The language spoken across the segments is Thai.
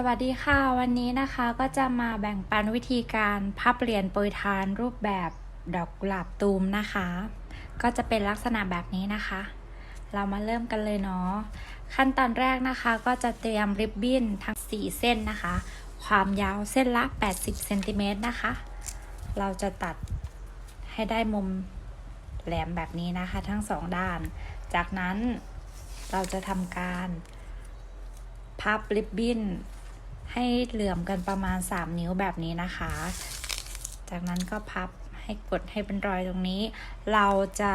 สวัสดีค่ะ วันนี้นะคะก็จะมาแบ่งปันวิธีการพับเหรียญโปรยทานรูปแบบดอกกุหลาบตูมนะคะ ก็จะเป็นลักษณะแบบนี้นะคะ เรามาเริ่มกันเลยเนาะขั้นตอนแรกนะคะก็จะเตรียมริบบิ้นทั้ง 4 เส้นนะคะ ความยาวเส้นละ 80เซนติเมตรนะคะ เราจะตัดให้ได้มุมแหลมแบบนี้นะคะ ทั้งสองด้าน จากนั้นเราจะทำการพับริบบิ้น ให้เหลื่อมกันประมาณ 3 นิ้วแบบนี้นะคะ จากนั้นก็พับให้กดให้เป็นรอยตรงนี้ เราจะ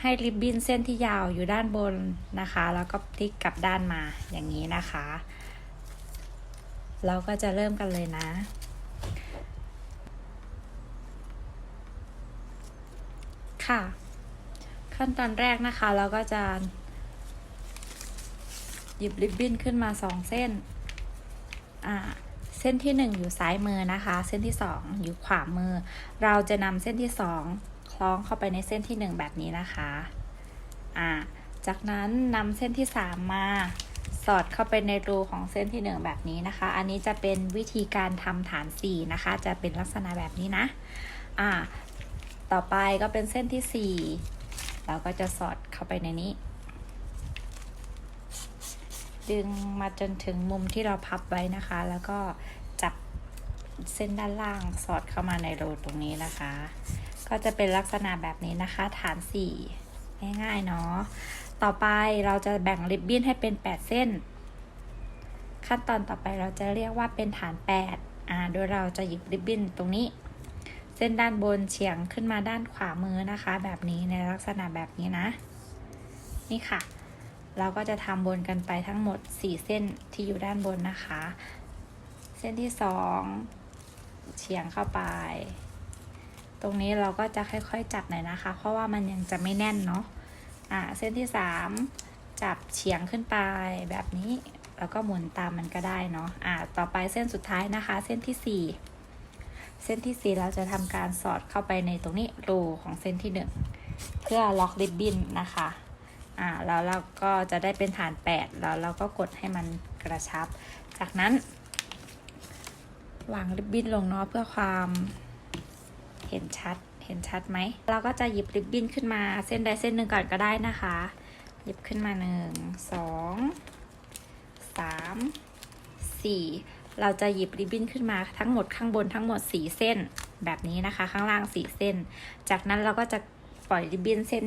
ให้ริบบิ้นเส้นที่ยาวอยู่ด้านบนนะคะ แล้วก็พลิกกลับด้านมาอย่างนี้นะคะ เราก็จะเริ่มกันเลยนะ ค่ะ ขั้นตอนแรกนะคะเราก็จะหยิบริบบิ้นขึ้นมาสองเส้น เส้นที่หนึ่งอยู่ซ้ายมือนะคะ เส้นที่สองอยู่ขวามือ เราจะนำเส้นที่สองคล้องเข้าไปในเส้นที่หนึ่งแบบนี้นะคะอ่าจากนั้นนำเส้นที่สามมาสอดเข้าไปในรูของเส้นที่หนึ่งแบบนี้นะคะ อันนี้จะเป็นวิธีการทำฐานสี่นะคะ จะเป็นลักษณะแบบนี้นะอ่าต่อไปก็เป็นเส้นที่สี่เราก็จะสอดเข้าไปในนี้ ดึงมาจนถึงมุมที่เราพับไว้นะคะ แล้วก็จับเส้นด้านล่างสอดเข้ามาในรูตรงนี้นะคะ ก็จะเป็นลักษณะแบบนี้นะคะ ฐานสี่ง่ายๆเนาะต่อไปเราจะแบ่งริบบิ้นให้เป็น 8 เส้น ขั้นตอนต่อไปเราจะเรียกว่าเป็นฐาน 8 อ่า โดยเราจะหยิบริบบิ้นตรงนี้ เส้นด้านบนเฉียงขึ้นมาด้านขวามือนะคะ แบบนี้ในลักษณะแบบนี้นะ นี่ค่ะ เราก็จะทำบนกันไปทั้งหมด 4 เส้นที่อยู่ด้านบนนะคะ เส้นที่ 2 เฉียงเข้าไป ตรงนี้เราก็จะค่อยๆจับหน่อยนะคะ เพราะว่ามันยังจะไม่แน่นเนาะอ่าเส้นที่ 3 จับเฉียงขึ้นไปแบบนี้ แล้วก็หมุนตามมันก็ได้เนาะอ่าต่อไปเส้นสุดท้ายนะคะ เส้นที่ 4 เส้นที่ 4 เราจะทำการสอดเข้าไปในตรงนี้รูของเส้นที่ 1 เพื่อล็อกริบบิ้นนะคะ อ่าแล้วเราก็จะได้เป็นฐาน 8 แล้วเราก็กดให้มันกระชับ จากนั้นวางริบบิ้นลงเนาะเพื่อความเห็นชัดเห็นชัดไหม เราก็จะหยิบริบบิ้นขึ้นมาเส้นใดเส้นหนึ่งก่อนก็ได้นะคะ หยิบขึ้นมา1 2 3 4เราจะหยิบริบบิ้นขึ้นมาทั้งหมดข้างบนทั้งหมด4เส้นแบบนี้นะคะ ข้างล่าง4เส้น จากนั้นเราก็จะปล่อยริบบิ้นเส้น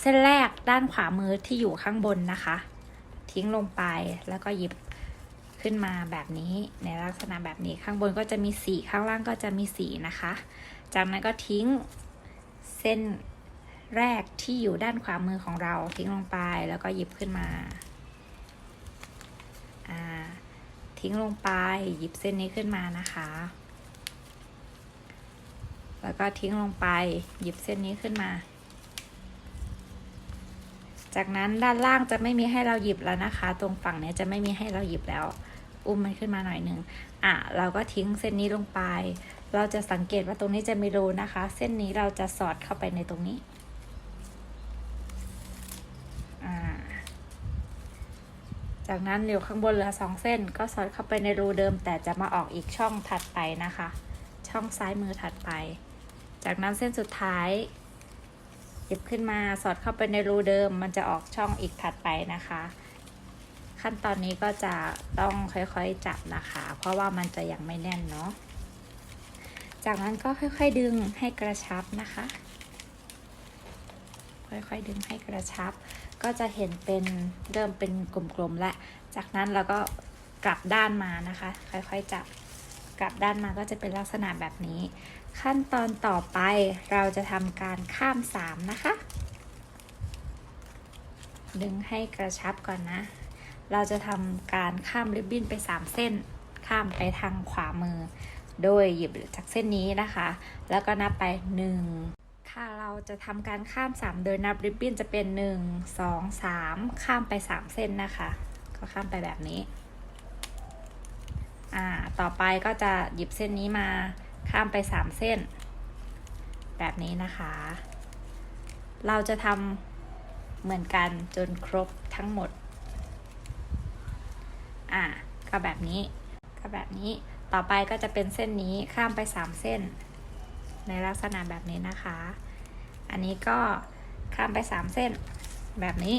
เส้นแรกด้านขวามือที่อยู่ข้างบนนะคะ ทิ้งลงไปแล้วก็หยิบขึ้นมาแบบนี้ในลักษณะแบบนี้ข้างบนก็จะมีสีข้างล่างก็จะมีสีนะคะ จากนั้นก็ทิ้งเส้นแรกที่อยู่ด้านขวามือของเราทิ้งลงไปแล้วก็หยิบขึ้นมาทิ้งลงไปหยิบเส้นนี้ขึ้นมานะคะ แล้วก็ทิ้งลงไปหยิบเส้นนี้ขึ้นมา จากนั้นด้านล่างจะไม่มีให้เราหยิบแล้วนะคะ ตรงฝั่งนี้จะไม่มีให้เราหยิบแล้ว อุ้มมันขึ้นมาหน่อยหนึ่งอะเราก็ทิ้งเส้นนี้ลงไป เราจะสังเกตว่าตรงนี้จะมีรูนะคะ เส้นนี้เราจะสอดเข้าไปในตรงนี้จากนั้นเหลวข้างบนเหลือสองเส้นก็สอดเข้าไปในรูเดิม แต่จะมาออกอีกช่องถัดไปนะคะ ช่องซ้ายมือถัดไป จากนั้นเส้นสุดท้าย หยิบขึ้นมาสอดเข้าไปในรูเดิม มันจะออกช่องอีกถัดไปนะคะ ขั้นตอนนี้ก็จะต้องค่อยๆจับนะคะ เพราะว่ามันจะยังไม่แน่นเนาะจากนั้นก็ค่อยๆดึงให้กระชับนะคะ ค่อยๆดึงให้กระชับ ก็จะเห็นเป็นเริ่มเป็นกลมๆและ จากนั้นเราก็กลับด้านมานะคะ ค่อยๆจับ กลับด้านมาก็จะเป็นลักษณะแบบนี้ ขั้นตอนต่อไปเราจะทำการข้ามสามนะคะ ดึงให้กระชับก่อนนะ เราจะทำการข้ามริบบิ้นไป 3 เส้น ข้ามไปทางขวามือ โดยหยิบจากเส้นนี้นะคะ แล้วก็นับไป 1ค่ะเราจะทำการข้าม 3 โดยนับริบบิ้นจะเป็น 1 2 3 ข้ามไป 3 เส้นนะคะ ก็ข้ามไปแบบนี้ อ่าต่อไปก็จะหยิบเส้นนี้มาข้ามไป 3 เส้น แบบนี้นะคะ เราจะทำเหมือนกันจนครบทั้งหมด อ่าก็แบบนี้ ก็แบบนี้ต่อไปก็จะเป็นเส้นนี้ข้ามไปสามเส้น ในลักษณะแบบนี้นะคะ อันนี้ก็ข้ามไปสามเส้น แบบนี้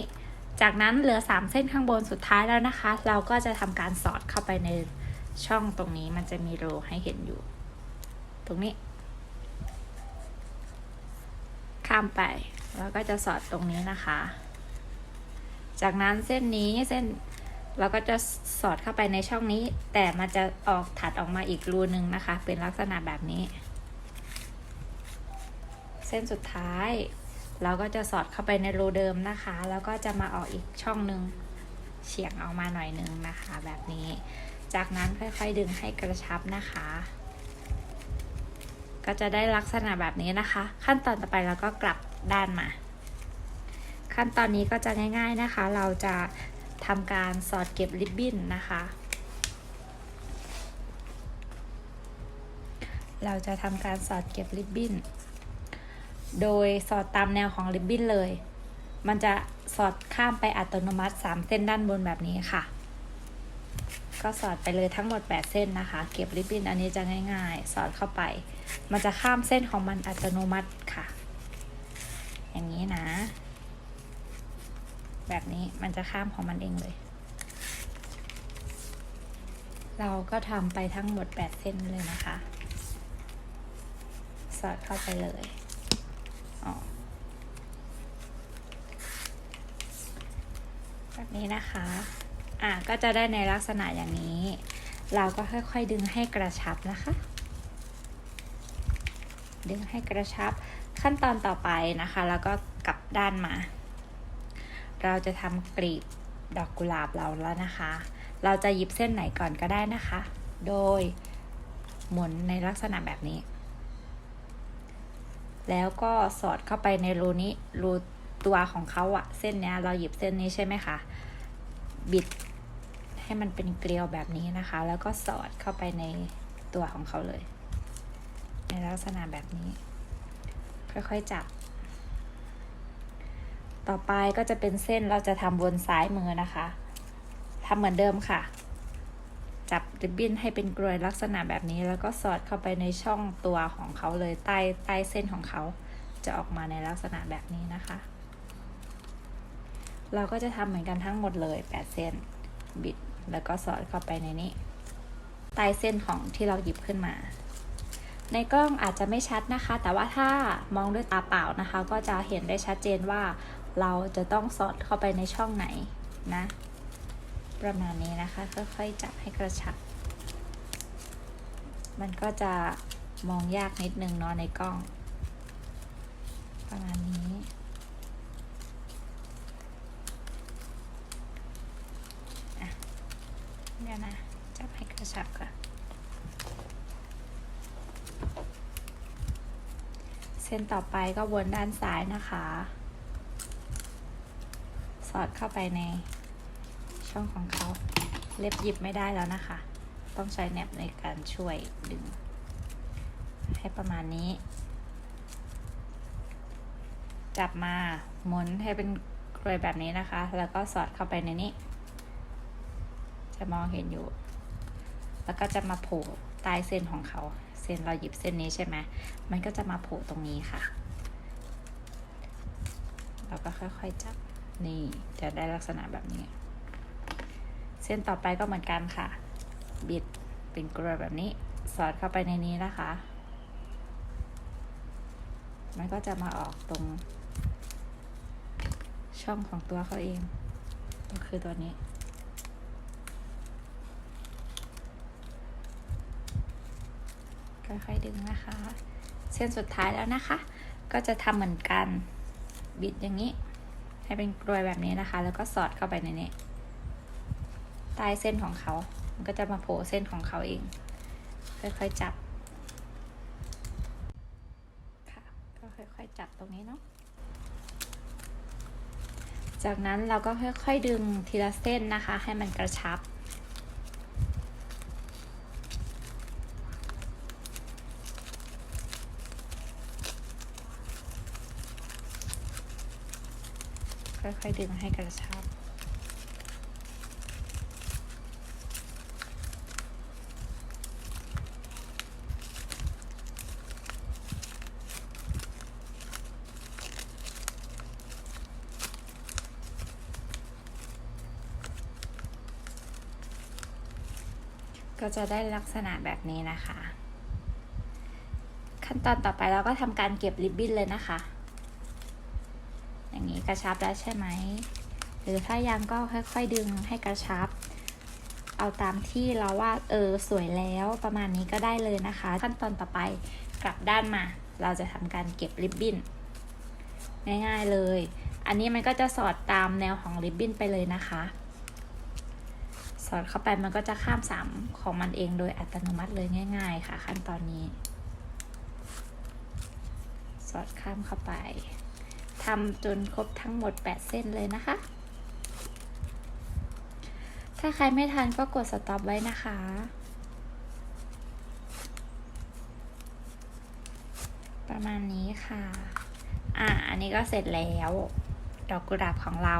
จากนั้นเหลือสามเส้นข้างบนสุดท้ายแล้วนะคะ เราก็จะทำการสอดเข้าไปใน ช่องตรงนี้มันจะมีรูให้เห็นอยู่ ตรงนี้ ข้ามไป แล้วก็จะสอดตรงนี้นะคะ จากนั้นเส้นนี้เส้นเราก็จะสอดเข้าไปในช่องนี้ แต่มันจะออกถัดออกมาอีกรูหนึ่งนะคะ เป็นลักษณะแบบนี้ เส้นสุดท้าย เราก็จะสอดเข้าไปในรูเดิมนะคะ แล้วก็จะมาออกอีกช่องนึงเฉียงออกมาหน่อยนึงนะคะ แบบนี้ จากนั้นค่อยๆดึงให้กระชับนะคะ ก็จะได้ลักษณะแบบนี้นะคะ ขั้นตอนต่อไปเราก็กลับด้านมา ขั้นตอนนี้ก็จะง่าย ๆนะคะ เราจะทำการสอดเก็บริบบิ้นนะคะ เราจะทำการสอดเก็บริบบิ้น โดยสอดตามแนวของริบบิ้นเลย มันจะสอดข้ามไปอัตโนมัติ 3 เส้นด้านบนแบบนี้ค่ะ ก็สอดไปเลยทั้งหมด 8 เส้นนะคะ เก็บริบบิ้นอันนี้จะง่ายๆ สอดเข้าไป มันจะข้ามเส้นของมันอัตโนมัติค่ะ อย่างนี้นะ แบบนี้มันจะข้ามของมันเองเลย เราก็ทำไปทั้งหมด 8 เส้นเลยนะคะ สอดเข้าไปเลยอ๋อแบบนี้นะคะ อะก็จะได้ในลักษณะอย่างนี้ เราก็ค่อยๆดึงให้กระชับนะคะ ดึงให้กระชับขั้นตอนต่อไปนะคะ แล้วก็กลับด้านมา เราจะทำกลีบดอกกุหลาบเราแล้วนะคะ เราจะหยิบเส้นไหนก่อนก็ได้นะคะ โดยหมุนในลักษณะแบบนี้ แล้วก็สอดเข้าไปในรูนี้รูตัวของเขาอะเส้นเนี้ยเราหยิบเส้นนี้ใช่ไหมคะ บิด ให้มันเป็นเกลียวแบบนี้นะคะ แล้วก็สอดเข้าไปในตัวของเขาเลย ในลักษณะแบบนี้ ค่อยๆจับ ต่อไปก็จะเป็นเส้นเราจะทำบนซ้ายมือนะคะทำเหมือนเดิมค่ะ จับริบบิ้นให้เป็นกลวยลักษณะแบบนี้ แล้วก็สอดเข้าไปในช่องตัวของเขาเลยใต้ใต้เส้นของเขาจะออกมาในลักษณะแบบนี้นะคะ เราก็จะทำเหมือนกันทั้งหมดเลย 8 เส้นบิด แล้วก็สอดเข้าไปในนี้ใต้เส้นของที่เราหยิบขึ้นมา ในกล้องอาจจะไม่ชัดนะคะ แต่ว่าถ้ามองด้วยตาเปล่านะคะ ก็จะเห็นได้ชัดเจนว่าเราจะต้องสอดเข้าไปในช่องไหนนะ ประมาณนี้นะคะ ค่อยๆจับให้กระชับ มันก็จะมองยากนิดนึงเนาะในกล้อง ประมาณนี้ อะเดี๋ยวนะ จับให้กระชับก่อนเส้นต่อไปก็วนด้านซ้ายนะคะ สอดเข้าไปในช่องของเขา เล็บหยิบไม่ได้แล้วนะคะ ต้องใช้แนบในการช่วยดึง ให้ประมาณนี้ จับมาหมุนให้เป็นกลวยแบบนี้นะคะ แล้วก็สอดเข้าไปในนี้ จะมองเห็นอยู่ แล้วก็จะมาโผล่ใต้เส้นของเขา เส้นเราหยิบเส้นนี้ใช่ไหมมันก็จะมาโผล่ตรงนี้ค่ะ เราก็ค่อยๆจับ นี่จะได้ลักษณะแบบนี้ เส้นต่อไปก็เหมือนกันค่ะ บิดเป็นกลวยแบบนี้ สอดเข้าไปในนี้นะคะ มันก็จะมาออกตรงช่องของตัวเขาเองก็คือตัวนี้ ค่อยๆดึงนะคะ เส้นสุดท้ายแล้วนะคะ ก็จะทำเหมือนกันบิดอย่างนี้ ให้เป็นกลวยแบบนี้นะคะ แล้วก็สอดเข้าไปในนี้ใต้เส้นของเขา มันก็จะมาโผล่เส้นของเขาเอง ค่อยๆจับค่ะก็ค่อยๆจับตรงนี้เนาะจากนั้นเราก็ค่อยๆดึงทีละเส้นนะคะ ให้มันกระชับ ค่อยดึงให้กระชับ ก็จะได้ลักษณะแบบนี้นะคะ ขั้นตอนต่อไปเราก็ทำการเก็บริบบิ้นเลยนะคะ กระชับแล้วใช่ไหม หรือถ้ายังก็ค่อยๆดึงให้กระชับ เอาตามที่เราว่าเออสวยแล้วประมาณนี้ก็ได้เลยนะคะ ขั้นตอนต่อไปกลับด้านมา เราจะทำการเก็บริบบิ้นง่ายๆเลย อันนี้มันก็จะสอดตามแนวของริบบิ้นไปเลยนะคะ สอดเข้าไปมันก็จะข้ามสามของมันเองโดยอัตโนมัติเลยง่าย ๆ ค่ะ ขั้นตอนนี้ สอดข้ามเข้าไป ทำจนครบทั้งหมด 8 เส้นเลยนะคะ ถ้าใครไม่ทันก็กดสต็อปไว้นะคะ ประมาณนี้ค่ะ อะ อันนี้ก็เสร็จแล้ว ดอกกุหลาบของเรา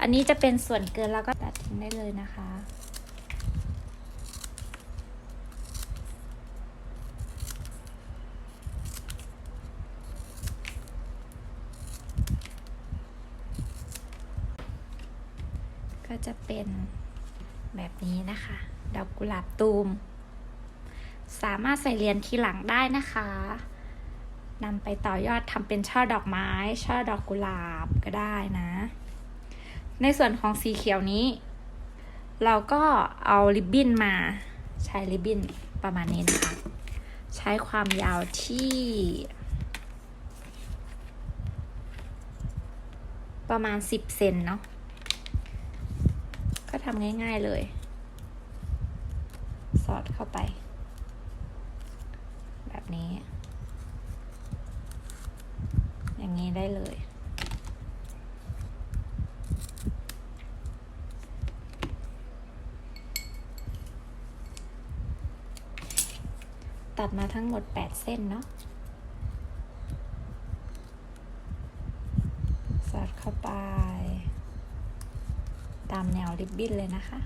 อันนี้จะเป็นส่วนเกินเราก็ตัดทิ้งได้เลยนะคะ ก็จะเป็นแบบนี้นะคะ ดอกกุหลาบตูม สามารถใส่เหรียญทีหลังได้นะคะนำไปต่อยอดทำเป็นช่อดอกไม้ ช่อดอกกุหลาบก็ได้นะ ในส่วนของสีเขียวนี้ เราก็เอาริบบิ้นมาใช้ริบบิ้นประมาณนี้นะคะ ใช้ความยาวที่ ประมาณ 10 เซนเนาะ ทำง่าย ๆเลย สอดเข้าไป แบบนี้ อย่างนี้ได้เลย ตัดมาทั้งหมด 8 เส้นเนาะสอดเข้าไป ตามแนวริบบิ้นเลยนะคะ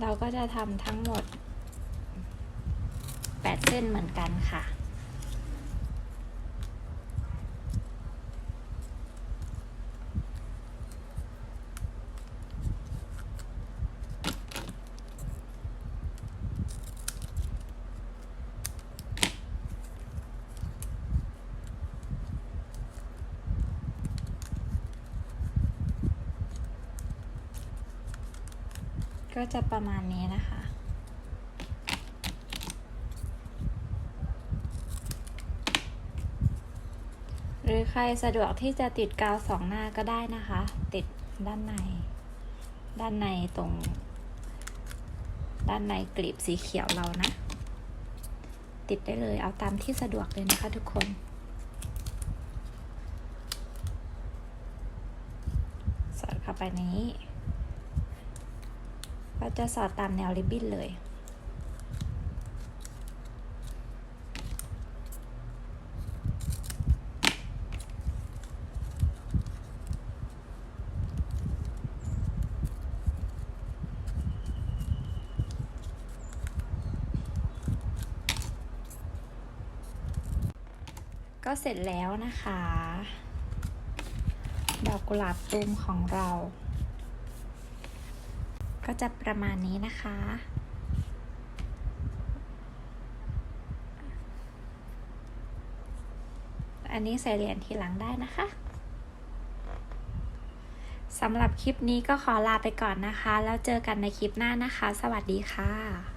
เราก็จะทำทั้งหมด 8 เส้นเหมือนกันค่ะ ก็จะประมาณนี้นะคะ หรือใครสะดวกที่จะติดกาวสองหน้าก็ได้นะคะ ติดด้านใน ด้านในตรง ด้านในกลีบสีเขียวเรานะ ติดได้เลยเอาตามที่สะดวกเลยนะคะทุกคนสอดเข้าไปในนี้ก็จะสอดตามแนวริบบิ้นเลย ก็เสร็จแล้วนะคะ ดอกกุหลาบตูมของเรา ก็จะประมาณนี้นะคะ อันนี้ใส่เหรียญทีหลังได้นะคะสำหรับคลิปนี้ก็ขอลาไปก่อนนะคะ แล้วเจอกันในคลิปหน้านะคะ สวัสดีค่ะ